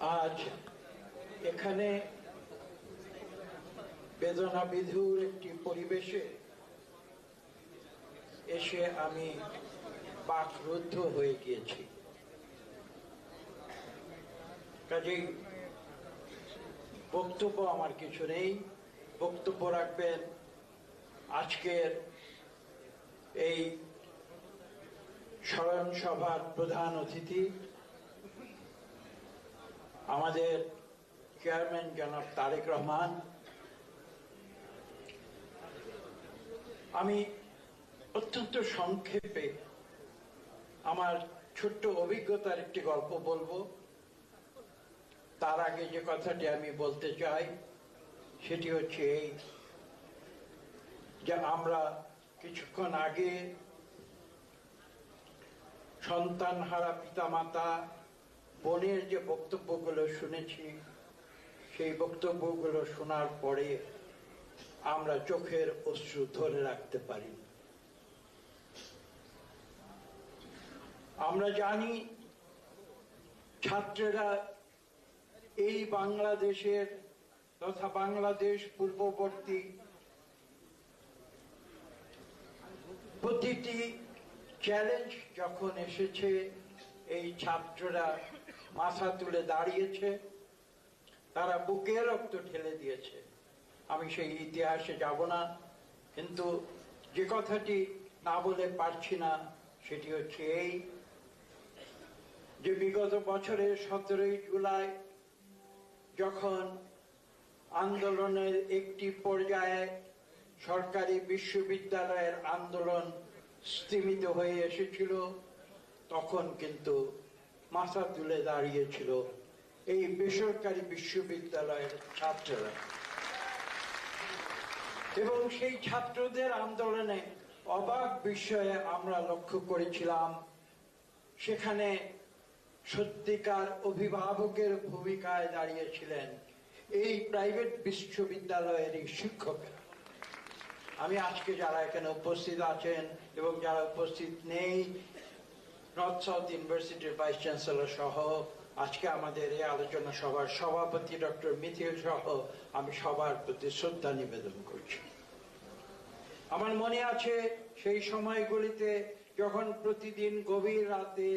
আজ এখানে বেদনা বিধুর একটি পরিবেশে এসে আমি বাকরুদ্ধ হয়ে গিয়েছি। কাজেই বক্তব্য আমার কিছু নেই। বক্তব্য রাখবেন আজকের এই স্মরণ সভার প্রধান অতিথি। আমাদের চেয়ারম্যান জনাব তারেক রহমান, আমি অত্যন্ত সংক্ষেপে আমার ছোট্ট অভিজ্ঞতার একটি গল্প বলব। তার আগে যে কথাটি আমি বলতে চাই, সেটি হচ্ছে এই যে আমরা কিছুক্ষণ আগে সন্তান হারা পিতামাতা বোনের যে বক্তব্যগুলো শুনেছি, সেই বক্তব্যগুলো শোনার পরে আমরা চোখের অশ্রু ধরে রাখতে পারি। আমরা জানি ছাত্রেরা এই বাংলাদেশের তথা বাংলাদেশ পূর্ববর্তী প্রতিটি চ্যালেঞ্জ যখন এসেছে, এই ছাত্ররা মাথা তুলে দাঁড়িয়েছে। তারা বুকে রক্ত ঠেলে দিয়েছে। আমি সেই ইতিহাসে যাব না, কিন্তু যে কথাটি না বলে পারছি না, সেটি হচ্ছে এই যে বিগত বছরে সতেরোই জুলাই যখন আন্দোলনের একটি পর্যায়ে সরকারি বিশ্ববিদ্যালয়ের আন্দোলন স্তীমিত হয়ে এসেছিল, তখন কিন্তু মাথা তুলে দাঁড়িয়েছিল এই বেসরকারি বিশ্ববিদ্যালয়ের ছাত্ররা। এবং সেই ছাত্রদের আন্দোলনে অবাক বিষয়ে আমরা লক্ষ্য করেছিলাম, সেখানে সত্যিকার অভিভাবকের ভূমিকায় দাঁড়িয়েছিলেন এই প্রাইভেট বিশ্ববিদ্যালয়ের শিক্ষকেরা। আমি আজকে যারা এখানে উপস্থিত আছেন এবং যারা উপস্থিত নেই নর্থ সাউথ ইউনিভার্সিটির ভাইস চ্যান্সেলর সহ আজকে আমাদের এই আলোচনা সভার সভাপতি ডক্টর মিথিল সহ আমি সবার প্রতি শ্রদ্ধা নিবেদন করছি। আমার মনে আছে সেই সময়গুলিতে যখন প্রতিদিন গভীর রাতে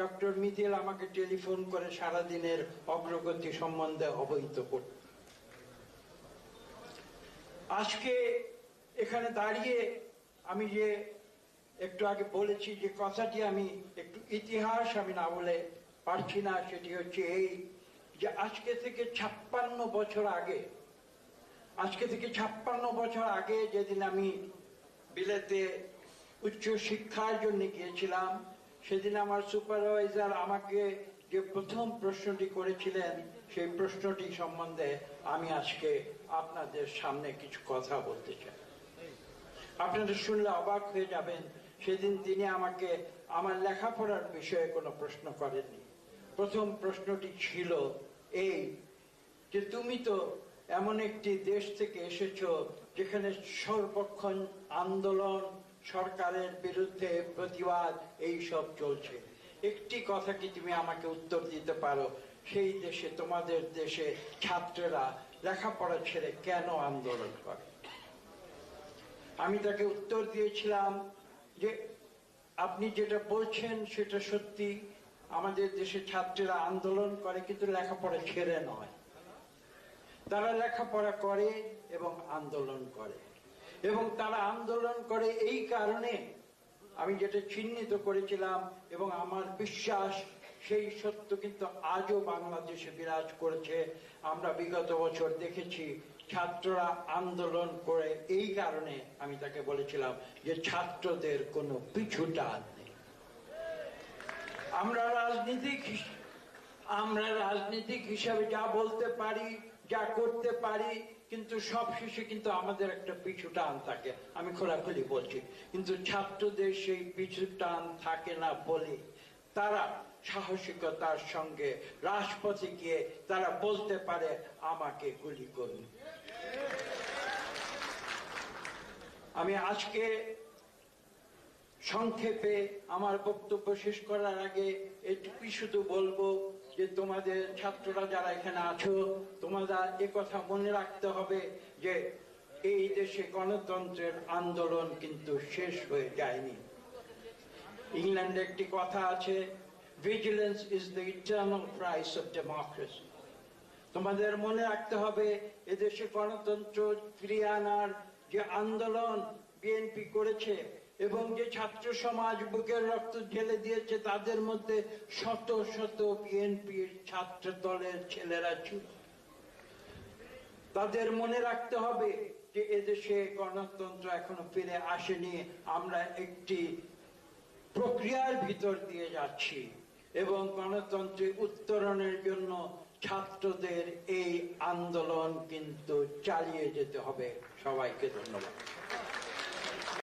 ডক্টর মিথিল আমাকে টেলিফোন করে সারা দিনের অগ্রগতি সম্বন্ধে অবহিত করত আজকে এখানে দাঁড়িয়ে আমি যে একটু আগে বলেছি যে কথাটি আমি একটু ইতিহাস আমি না বলে পারছি না, সেটি হচ্ছে এই যে আজকে থেকে ছাপ্পান্ন বছর আগে, আজকে থেকে ছাপ্পান্ন বছর আগে যেদিন আমি বিলেতে উচ্চ শিক্ষার জন্য গিয়েছিলাম, সেদিন আমার সুপারভাইজার আমাকে যে প্রথম প্রশ্নটি করেছিলেন, সেই প্রশ্নটি সম্বন্ধে আমি আজকে আপনাদের সামনে কিছু কথা বলতে চাই। আপনারা শুনলে অবাক হয়ে যাবেন সেদিন তিনি আমাকে আমার লেখাপড়ার বিষয়ে কোনো প্রশ্ন করেননি। প্রথম প্রশ্নটি ছিল এই যে তুমি তো এমন একটি দেশ থেকে এসেছ যেখানে সর্বক্ষণ আন্দোলন, সরকারের বিরুদ্ধে প্রতিবাদ, এই সব চলছে। একটি কথা কি তুমি আমাকে উত্তর দিতে পারো? সেই দেশে, তোমাদের দেশে ছাত্ররা লেখাপড়া ছেড়ে কেন আন্দোলন করে? আমি তাকে উত্তর দিয়েছিলাম যে আপনি যেটা বলছেন সেটা সত্যি। আমাদের দেশে ছাত্রীরা আন্দোলন করে কিন্তু লেখাপড়া ছেড়ে নয়। তারা লেখাপড়া করে এবং আন্দোলন করে। এবং তারা আন্দোলন করে এই কারণে আমি যেটা চিহ্নিত করেছিলাম এবং আমার বিশ্বাস, সেই সত্য কিন্তু আজও বাংলাদেশে বিরাজ করেছে। আমরা বিগত বছর দেখেছি ছাত্ররা আন্দোলন করে, এই কারণে আমি তাকে বলেছিলাম যে ছাত্রদের কোনো পিছু টান নেই। আমরা রাজনীতিক আমরা রাজনীতিক হিসাবে যা বলতে পারি, যা করতে পারি, কিন্তু সব শেষে কিন্তু আমাদের একটা পিছু টান থাকে। আমি খোলাখুলি বলছি, কিন্তু ছাত্রদের সেই পিছু টান থাকে না বলে তারা সাহসিকতার সঙ্গে রাজপথে গিয়ে তারা বলতে পারে, আমাকে গুলি করুন। আমি আজকে সংক্ষেপে আমার বক্তব্য শেষ করার আগে এটুকুই শুধু বলব যে তোমাদের ছাত্ররা যারা এখানে আছো, তোমাদের এ কথা মনে রাখতে হবে যে এই দেশে গণতন্ত্রের আন্দোলন কিন্তু শেষ হয়ে যায়নি। ইংল্যান্ডে একটি কথা আছে vigilance is the eternal price of democracy তোমাদের মনে রাখতে হবে, এদেশে গণতন্ত্র ফিরিয়ে আনার যে আন্দোলন বিএনপি করেছে এবং যে ছাত্র সমাজ বুকের রক্ত ঢেলে দিয়েছে, তাদের মধ্যে শত শত বিএনপির ছাত্র দলের ছেলেরা ছিল। তাদের মনে রাখতে হবে যে, এদেশে গণতন্ত্র এখনও ফিরে আসেনি। আমরা একটি প্রক্রিয়ার ভিতর দিয়ে যাচ্ছি এবং গণতন্ত্রে উত্তরণের জন্য ছাত্রদের এই আন্দোলন কিন্তু চালিয়ে যেতে হবে। সবাইকে ধন্যবাদ।